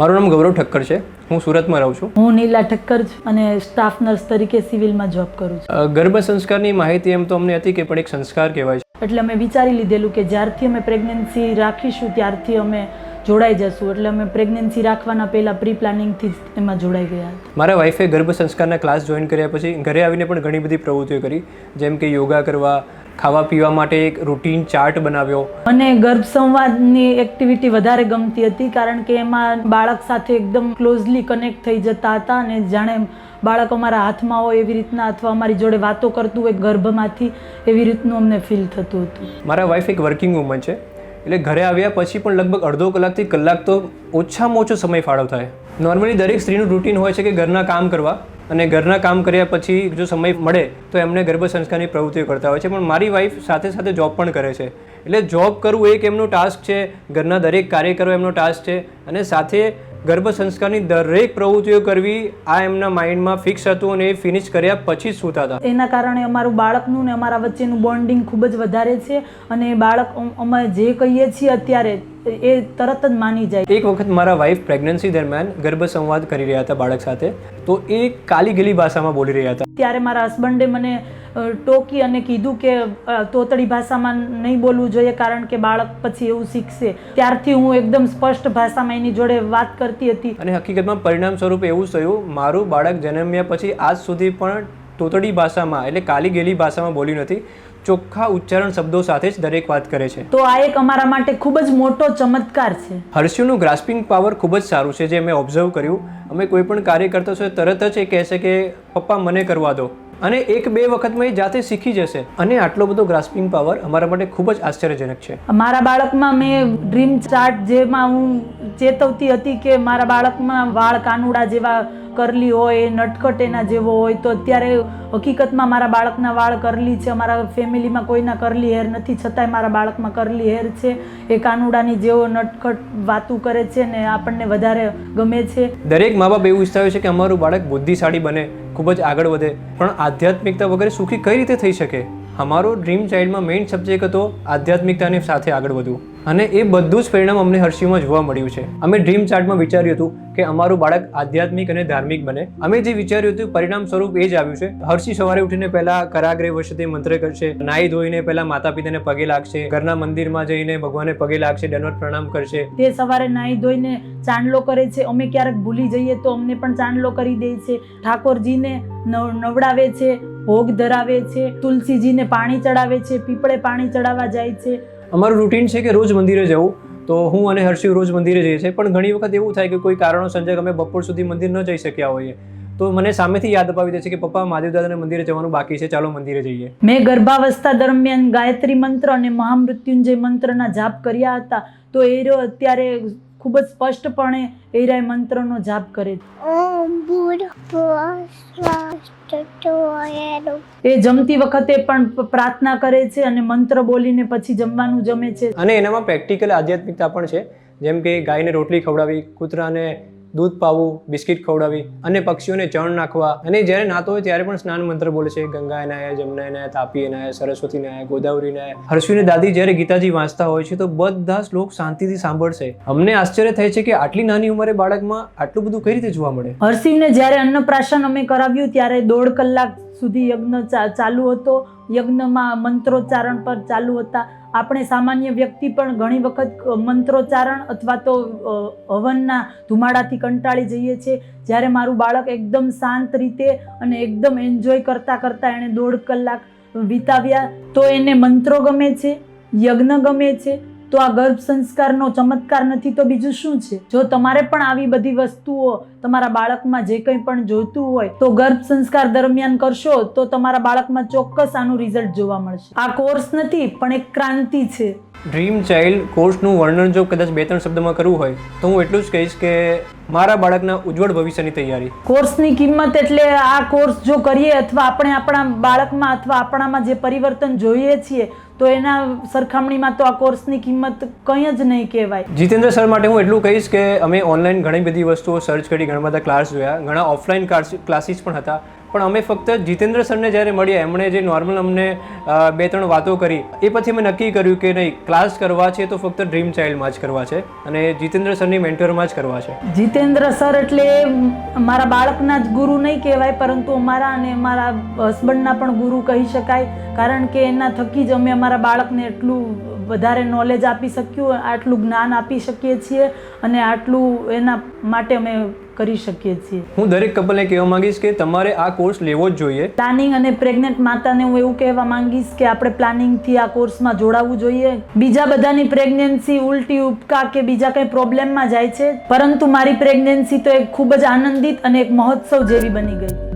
મારું નામ ગૌરવ ઠક્કર છે. હું સુરતમાં રહું છું. હું નીલા ઠક્કર છું અને સ્ટાફ નર્સ તરીકે સિવિલમાં જોબ કરું છું. ગર્ભ સંસ્કારની માહિતી એમ તો અમને હતી કે પણ એક સંસ્કાર કહેવાય છે. એટલે અમે વિચારી લીધેલું કે જ્યારથી અમે પ્રેગ્નન્સી રાખીશું ત્યારથી અમે જોડાઈ જશું. એટલે અમે પ્રેગ્નન્સી રાખવાના પહેલાં પ્રી પ્લાનિંગથી જ એમાં જોડાઈ ગયા હતા. મારા વાઈફે ગર્ભ સંસ્કારના ક્લાસ જોઈન કર્યા પછી ઘરે આવીને પણ ઘણી બધી પ્રવૃત્તિઓ કરી. જેમ કે યોગા કરવા ખાવા પીવા માટે એક રૂટીન ચાર્ટ બનાવ્યો. મને ગર્ભ સંવાદની એક્ટિવિટી વધારે ગમતી હતી કારણ કે એમાં બાળક સાથે એકદમ ક્લોઝલી કનેક્ટ થઈ જતા હતા અને જાણે બાળક અમારા હાથમાં હોય એવી રીતના અથવા અમારી જોડે વાતો કરતું હોય ગર્ભમાંથી એવી રીતનું અમને ફીલ થતું હતું. મારા વાઈફ એક વર્કિંગ વુમન છે. એટલે ઘરે આવ્યા પછી પણ લગભગ અડધો કલાકથી કલાક તો ઓછામાં ઓછો સમય ફાળો થાય નોર્મલી દરેક સ્ત્રીનું રૂટીન હોય છે કે ઘરના કામ કરવા. અને ઘરના કામ કર્યા પછી જો સમય મળે તો એમને ગર્ભ સંસ્કારની પ્રવૃત્તિઓ કરતા હોય છે. પણ મારી વાઈફ સાથે સાથે જોબ પણ કરે છે. એટલે જોબ કરવું એક એમનો ટાસ્ક છે. ઘરના દરેક કાર્ય કરવો એમનો ટાસ્ક છે. અને સાથે ગર્ભ સંસ્કારની દરેક પ્રવૃત્તિઓ કરવી આ એમના માઇન્ડમાં ફિક્સ હતું અને એ ફિનિશ કર્યા પછી સૂતા હતા. એના કારણે અમારું બાળકનું ને અમારા વચ્ચેનું બોન્ડિંગ ખૂબ જ વધારે છે અને બાળક અમે જે કહીએ છીએ અત્યારે એ તરત જ માની જાય. એક વખત મારા વાઈફ પ્રેગ્નન્સી દરમિયાન ગર્ભ સંવાદ કરી રહ્યા હતા બાળક સાથે. તો એ કાલી ગેલી ભાષામાં બોલી રહ્યા હતા. ત્યારે મારા હસબન્ડે મને ટોકી અને કીધું કે તોતડી ભાષામાં નહીં બોલવું જોઈએ કારણ કે બાળક પછી એવું શીખશે. ત્યારથી હું એકદમ સ્પષ્ટ ભાષામાં એની જોડે વાત કરતી હતી. અને હકીકતમાં પરિણામ સ્વરૂપે એવું થયું. મારું બાળક જન્મ્યા પછી આજ સુધી પણ તોતડી ભાષામાં એટલે કાલી ગેલી ભાષામાં બોલ્યું નથી. ચોખ્ખા ઉચ્ચારણ શબ્દો સાથે જ દરેક વાત કરે છે. તો આ એક અમારા માટે ખૂબ જ મોટો ચમત્કાર છે. હર્ષિનું ગ્રાસ્પિંગ પાવર ખૂબ જ સારું છે જે મેં ઓબ્ઝર્વ કર્યું. અમે કોઈ પણ કાર્ય કરતા છો તરત જ એ કહેશે કે પપ્પા મને કરવા દો. અને એક બે વખતમાં એ જાતે શીખી જશે. અને આટલો બધો ગ્રાસ્પિંગ પાવર અમારા માટે ખૂબ જ આશ્ચર્યજનક છે. મારા બાળકમાં મેં ડ્રીમ ચાર્ટ જેમાં હું ચેતવતી હતી કે મારા બાળકમાં વાળ કાનુડા જેવા કરલી હોય નટખટ એના જેવો હોય, તો અત્યારે હકીકતમાં મારા બાળકના વાળ કરલી છે. અમારા ફેમિલીમાં કોઈના કરલી હેર નથી, છતાંય મારા બાળકમાં કરલી હેર છે. એ કાનુડાની જેવો નટખટ વાતું કરે છે ને આપણને વધારે ગમે છે. દરેક મા બાપ એવું ઈચ્છતા છે કે અમારું બાળક બુદ્ધિશાળી બને, ખૂબ જ આગળ વધે. પણ આધ્યાત્મિકતા વગેરે સુખી કઈ રીતે થઈ શકે? અમારો ડ્રીમ ચાઇલ્ડમાં મેઇન સબ્જેક્ટ હતો આધ્યાત્મિકતાની સાથે આગળ વધવું. અને એ બધું જ પરિણામ અમને હર્ષીમાં જોવા મળ્યું છે. અમે ડ્રીમ ચાર્ટમાં વિચાર્યું હતું કે અમારું બાળક આધ્યાત્મિક અને ધાર્મિક બને. અમે જે વિચાર્યું હતું પરિણામ સ્વરૂપ એ જ આવ્યું છે. હર્ષી સવારે ઉઠીને પહેલા કરાગ્રે વશતે મંત્ર કરશે, નાહી ધોઈને પહેલા માતા પિતાને પગે લાગશે, ઘરના મંદિરમાં જઈને ભગવાનને પગે લાગશે દંડવત પ્રણામ કરશે. તે સવારે નાહી ધોઈને ચાંદલો કરે છે. અમે ક્યારેક ભૂલી જઈએ તો અમને પણ ચાંદલો કરી દે છે. ઠાકોરજીને નવ- નવડાવે છે. ભોગ ધરાવે છે, તુલસીજીને પાણી ચડાવે છે, પીપળે પાણી ચડાવવા જાય છે. અમારું રૂટીન છે કે રોજ મંદિરે જવું. તો હું અને હર્ષિવ રોજ મંદિરે જઈએ છીએ. પણ ઘણી વખત એવું થાય કે કોઈ કારણો સંજોગ અમે બપોર સુધી મંદિર ન જઈ શક્યા હોઈએ. તો મને સામેથી યાદ અપાવી દે છે કે પપ્પા મહાદેવ દાદાને મંદિરે જવાનું બાકી છે. ચાલો મંદિરે જઈએ. મેં ગર્ભાવસ્થા દરમિયાન ગાયત્રી મંત્ર અને મહામૃત્યુંજય મંત્રના જાપ કર્યા હતા. તો એ રહ્યો અત્યારે ખૂબ જ સ્પષ્ટપણે એ રહ્યા મંત્રનો જાપ કરે એ જમતી વખતે પણ પ્રાર્થના કરે છે અને મંત્ર બોલીને પછી જમવાનું જમે છે. અને એનામાં પ્રેક્ટિકલ આધ્યાત્મિકતા પણ છે. જેમ કે ગાયને રોટલી ખવડાવી કૂતરાને દૂધ પાવું, બિસ્કિટ ખવડાવી અને પક્ષીઓને ચણ નાખવા. અને જ્યારે નાતો હોય ત્યારે પણ સ્નાન મંત્ર બોલે છે, ગંગા નાયા, જમના નાયા, તાપી નાયા, સરસ્વતી નાયા, ગોદાવરી નાયા. હર્ષિને દાદી જ્યારે ગીતાજી વાંચતા હોય છે તો બધા શ્લોક શાંતિથી સાંભળશે. અમને આશ્ચર્ય થાય છે કે આટલી નાની ઉંમરે બાળકમાં આટલું બધું કઈ રીતે જોવા મળે? હર્ષિવને જ્યારે અન્નપ્રાશન અમે કરાવ્યું ત્યારે દોઢ કલાક સુધી યજ્ઞ ચાલુ હતો. યજ્ઞમાં મંત્રોચ્ચારણ પર ચાલુ હતા. આપણે સામાન્ય વ્યક્તિ પણ ઘણી વખત મંત્રોચ્ચારણ અથવા તો હવનના ધુમાડાથી કંટાળી જઈએ છીએ. જ્યારે મારું બાળક એકદમ શાંત રીતે અને એકદમ એન્જોય કરતાં કરતાં એણે દોઢ કલાક વિતાવ્યા, તો એને મંત્રો ગમે છે, યજ્ઞ ગમે છે તો આ ગર્ભ સંસ્કારનો ચમત્કાર નથી, તો બીજું શું છે? જો તમારે પણ આવી બધી વસ્તુઓ તમારા બાળકમાં જે કંઈ પણ જોઈતું હોય, તો ગર્ભ સંસ્કાર દરમિયાન કરશો, તો તમારા બાળકમાં ચોક્કસ આનું રિઝલ્ટ જોવા મળશે. આ કોર્સ નથી, પણ એક ક્રાંતિ છે. ડ્રીમ ચાઇલ્ડ કોર્સનું વર્ણન જો કદાચ બે ત્રણ શબ્દમાં કરવું હોય તો હું એટલું જ કહીશ કે મારા બાળકના ઉજ્જવળ ભવિષ્યની તૈયારી. કોર્સની કિંમત એટલે આ કોર્સ જો કરીએ અથવા આપણે આપણા બાળકમાં અથવા આપણામાં જે પરિવર્તન જોઈએ છીએ તો એના સરખામણીમાં તો આ કોર્સની કિંમત કંઈ જ નહીં કહેવાય. જીતેન્દ્ર સર માટે હું એટલું કહીશ કે અમે ઓનલાઈન ઘણી બધી વસ્તુઓ સર્ચ કરી ઘણા બધા ક્લાસ જોયા ઘણા ઓફલાઈન ક્લાસીસ પણ હતા. પણ અમે ફક્ત જીતેન્દ્ર સરને જ્યારે મળ્યા, એમણે જે નોર્મલ અમને બે ત્રણ વાતો કરી, એ પછી મેં નક્કી કર્યું કે નહીં ક્લાસ કરવા છે તો ફક્ત ડ્રીમ ચાઇલ્ડમાં જ કરવા છે અને જીતેન્દ્ર સરની મેન્ટરમાં જ કરવા છે. જીતેન્દ્ર સર એટલે મારા બાળકના જ ગુરુ નહીં કહેવાય, પરંતુ અમારા અને મારા હસબન્ડના પણ ગુરુ કહી શકાય, કારણ કે એના થકી જ અમે અમારા બાળકને એટલું વધારે નોલેજ આપી શક્યું, આટલું જ્ઞાન આપી શકીએ છીએ અને આટલું એના માટે અમે કરી શકીએ છીએ. હું દરેક કપલને કહેવા માંગીશ કે તમારે આ કોર્સ લેવો જ જોઈએ. પ્લાનિંગ અને પ્રેગ્નેન્ટ માતાને હું એવું કહેવા માંગીશ કે આપણે પ્લાનિંગથી આ કોર્સમાં જોડાવવું જોઈએ. બીજા બધાની પ્રેગ્નન્સી ઉલટી ઉપકા કે બીજા કંઈ પ્રોબ્લેમમાં જાય છે. પરંતુ મારી પ્રેગ્નન્સી તો એક ખૂબ જ આનંદિત અને એક મહોત્સવ જેવી બની ગઈ.